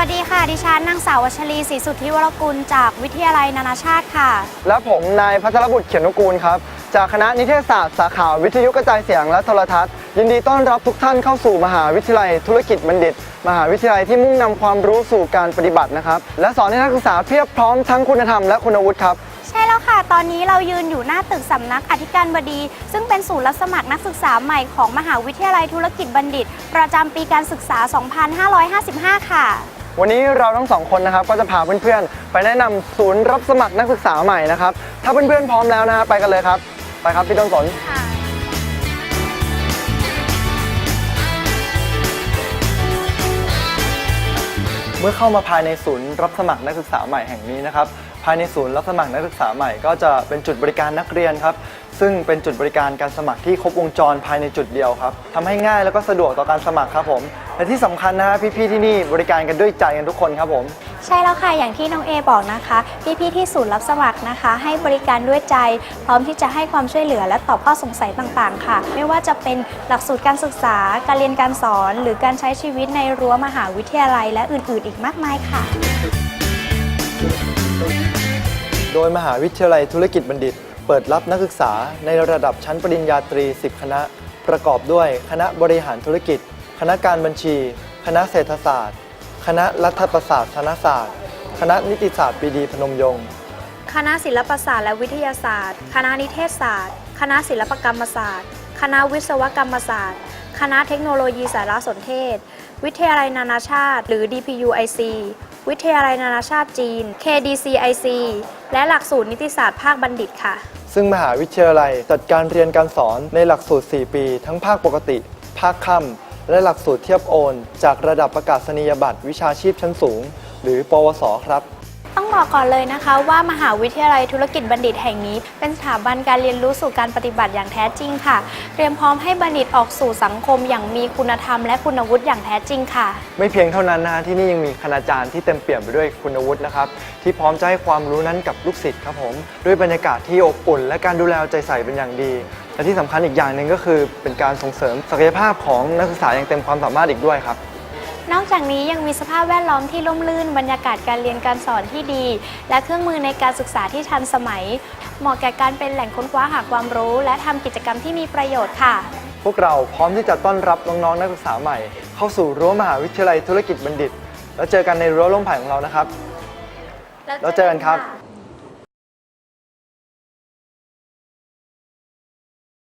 ฉันนางสาววัชรีศรีสุทธิวรกุล จากวิทยาลัยนานาชาติค่ะ และผมนายพัทรบุตรเขียนนุกูลครับ จากคณะนิเทศศาสตร์สาขาวิทยุกระจายเสียงและโทรทัศน์ ยินดีต้อนรับทุกท่านเข้าสู่มหาวิทยาลัยธุรกิจบัณฑิต มหาวิทยาลัยที่มุ่งนำความรู้สู่การปฏิบัตินะครับ และสอนให้นักศึกษาเพียบพร้อมทั้งคุณธรรมและคุณวุฒิครับใช่แล้วค่ะ ตอนนี้เรายืนอยู่หน้าตึกสำนักอธิการบดี ซึ่งเป็นศูนย์รับสมัครนักศึกษาใหม่ของมหาวิทยาลัยธุรกิจบัณฑิต ประจำปีการศึกษา 2555 ค่ะ วันนี้เราทั้งสองคนนะครับก็จะพาเพื่อนๆ ไปแนะนำศูนย์รับสมัครนักศึกษาใหม่นะครับ ถ้าเพื่อนๆพร้อมแล้วนะฮะไปกันเลยครับ ไปครับพี่ต้นสนค่ะเมื่อเข้ามาภายในศูนย์รับสมัครนักศึกษาใหม่แห่งนี้นะครับ ภายในศูนย์รับสมัครนักศึกษาใหม่ก็จะเป็นจุดบริการนักเรียนครับ ซึ่งเป็นจุดบริการการสมัครที่ครบวงจรภายในจุดเดียวครับทำให้ง่ายแล้วก็สะดวกต่อการสมัครครับผมและที่สำคัญนะฮะพี่ๆที่นี่บริการกันด้วยใจกันทุกคนครับผม ใช่แล้วค่ะอย่างที่น้องเอบอกนะคะ พี่ๆที่ศูนย์รับสมัครนะคะ ให้บริการด้วยใจ พร้อมที่จะให้ความช่วยเหลือและตอบข้อสงสัยต่างๆ ค่ะ ไม่ว่าจะเป็นหลักสูตรการศึกษา การเรียนการสอน หรือการใช้ชีวิตในรั้วมหาวิทยาลัย และอื่นๆ อีกมากมายค่ะ โดยมหาวิทยาลัยธุรกิจบัณฑิต เปิดรับนักศึกษาในระดับชั้นปริญญาตรี 10 คณะ ประกอบด้วย คณะบริหารธุรกิจ คณะการบัญชี คณะเศรษฐศาสตร์ คณะรัฐประศาสนศาสตร์ คณะนิติศาสตร์ปีดีพนมยงค์ คณะศิลปศาสตร์และวิทยาศาสตร์ คณะนิเทศศาสตร์ คณะศิลปกรรมศาสตร์ คณะวิศวกรรมศาสตร์ คณะเทคโนโลยีสารสนเทศ วิทยาลัยนานาชาติ หรือ DPUIC วิทยาลัยนานาชาติจีน KDCIC และหลักสูตรนิติศาสตร์ภาคบัณฑิตค่ะ ซึ่งมหาวิทยาลัยจัดการเรียนการสอนในหลักสูตร 4 ปี ทั้งภาคปกติ ภาคค่ำและหลักสูตรเทียบโอน จากระดับประกาศนียบัตรวิชาชีพชั้นสูง หรือ ปวส ครับ บอกก่อนเลยนะคะว่ามหาวิทยาลัยธุรกิจบัณฑิตแห่งนี้ เป็นสถาบันการเรียนรู้สู่การปฏิบัติอย่างแท้จริงค่ะ เตรียมพร้อมให้บัณฑิตออกสู่สังคมอย่างมีคุณธรรมและคุณวุฒิอย่างแท้จริงค่ะ ไม่เพียงเท่านั้นนะที่นี่ยังมีคณาจารย์ที่เต็มเปี่ยมไปด้วยคุณวุฒินะครับที่พร้อมจะให้ความรู้นั้นกับลูกศิษย์ครับผมด้วยบรรยากาศที่อบอุ่น และการดูแลใจใส่เป็นอย่างดีและที่สำคัญอีกอย่างหนึ่งก็คือเป็นการส่งเสริมศักยภาพของนักศึกษาอย่างเต็มความสามารถอีกด้วยครับ นอกจากนี้ยังมีสภาพแวดล้อมที่ร่มรื่น บรรยากาศการเรียนการสอนที่ดี และเครื่องมือในการศึกษาที่ทันสมัย เหมาะแก่การเป็นแหล่งค้นคว้าหาความรู้ และทำกิจกรรมที่มีประโยชน์ค่ะ พวกเราพร้อมที่จะต้อนรับน้องๆนักศึกษาใหม่ เข้าสู่รั้วมหาวิทยาลัยธุรกิจบัณฑิต แล้วเจอกันในรั้วร่มไผ่ของเรานะครับ แล้วเจอกันครับ